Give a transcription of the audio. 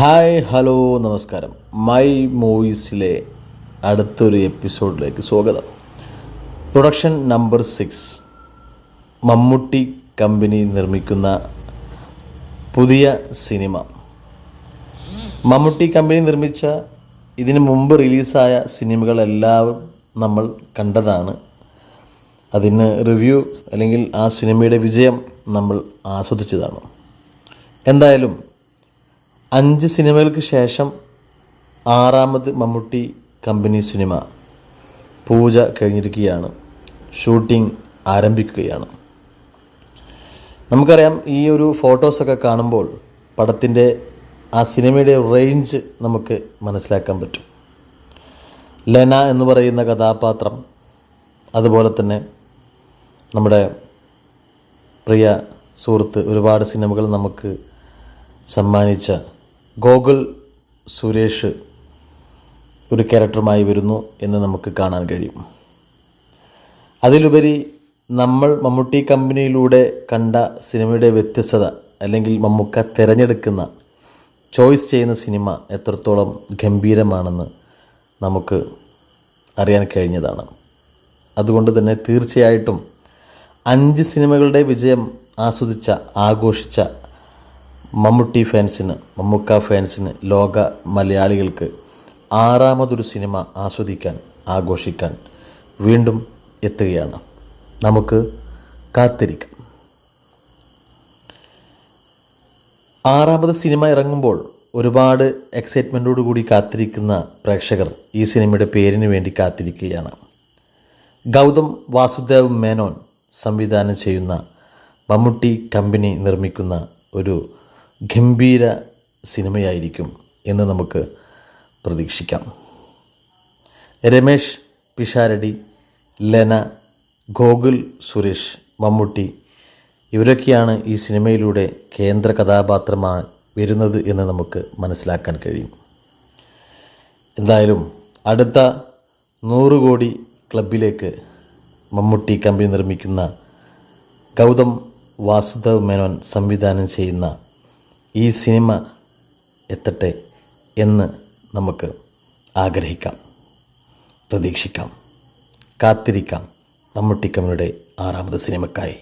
Hi hello നമസ്കാരം. My മൂവീസിലെ അടുത്തൊരു എപ്പിസോഡിലേക്ക് സ്വാഗതം. Production number six Mammootty company നിർമ്മിക്കുന്ന പുതിയ സിനിമ മമ്മൂട്ടി കമ്പനി നിർമ്മിച്ച ഇതിന് മുമ്പ് റിലീസായ സിനിമകളെല്ലാം നമ്മൾ കണ്ടതാണ്. അതിന് റിവ്യൂ അല്ലെങ്കിൽ ആ സിനിമയുടെ വിജയം നമ്മൾ ആസ്വദിച്ചതാണ്. എന്തായാലും അഞ്ച് സിനിമകൾക്ക് ശേഷം ആറാമത് മമ്മൂട്ടി കമ്പനി സിനിമ പൂജ കഴിഞ്ഞിരിക്കുകയാണ്. ഷൂട്ടിംഗ് ആരംഭിക്കുകയാണ്. നമുക്കറിയാം ഈ ഒരു ഫോട്ടോസൊക്കെ കാണുമ്പോൾ പടത്തിന്റെ ആ സിനിമയുടെ റേഞ്ച് നമുക്ക് മനസ്സിലാക്കാൻ പറ്റും. ലെന എന്ന് പറയുന്ന കഥാപാത്രം അതുപോലെ തന്നെ നമ്മുടെ പ്രിയ സുഹൃത്ത് ഒരുപാട് സിനിമകൾ നമുക്ക് സമ്മാനിച്ച ഗോകുൽ സുരേഷ് ഒരു ക്യാരക്ടറുമായി വരുന്നു എന്ന് നമുക്ക് കാണാൻ കഴിയും. അതിലുപരി നമ്മൾ മമ്മൂട്ടി കമ്പനിയിലൂടെ കണ്ട സിനിമയുടെ വ്യത്യസ്തത അല്ലെങ്കിൽ മമ്മൂക്ക തിരഞ്ഞെടുക്കുന്ന ചോയ്സ് ചെയ്യുന്ന സിനിമ എത്രത്തോളം ഗംഭീരമാണെന്ന് നമുക്ക് അറിയാൻ കഴിഞ്ഞതാണ്. അതുകൊണ്ട് തന്നെ തീർച്ചയായിട്ടും അഞ്ച് സിനിമകളുടെ വിജയം ആസ്വദിച്ച ആഘോഷിച്ച മമ്മൂട്ടി ഫാൻസിന് മമ്മൂക്ക ഫാൻസിന് ലോക മലയാളികൾക്ക് ആറാമതൊരു സിനിമ ആസ്വദിക്കാൻ ആഘോഷിക്കാൻ വീണ്ടും എത്തുകയാണ്. നമുക്ക് കാത്തിരിക്കാം. ആറാമത് സിനിമ ഇറങ്ങുമ്പോൾ ഒരുപാട് എക്സൈറ്റ്മെന്റോടു കൂടി കാത്തിരിക്കുന്ന പ്രേക്ഷകർ ഈ സിനിമയുടെ പേരിന് വേണ്ടി കാത്തിരിക്കുകയാണ്. ഗൗതം വാസുദേവ് മേനോൻ സംവിധാനം ചെയ്യുന്ന മമ്മൂട്ടി കമ്പനി നിർമ്മിക്കുന്ന ഒരു ഗംഭീര സിനിമയായിരിക്കും എന്ന് നമുക്ക് പ്രതീക്ഷിക്കാം. രമേഷ് പിഷാരടി ലെന ഗോകുൽ സുരേഷ് മമ്മൂട്ടി ഇവരൊക്കെയാണ് ഈ സിനിമയിലൂടെ കേന്ദ്ര കഥാപാത്രമായി വരുന്നത് എന്ന് നമുക്ക് മനസ്സിലാക്കാൻ കഴിയും. എന്തായാലും അടുത്ത നൂറ് കോടി ക്ലബിലേക്ക് മമ്മൂട്ടി കമ്പനി നിർമ്മിക്കുന്ന ഗൗതം വാസുദേവ് മേനോൻ സംവിധാനം ചെയ്യുന്ന ഈ സിനിമ എത്തട്ടെ എന്ന് നമുക്ക് ആഗ്രഹിക്കാം. പ്രതീക്ഷിക്കാം. കാത്തിരിക്കാം. മമ്മൂട്ടിക്കമ്മയുടെ ആറാമത് സിനിമക്കായി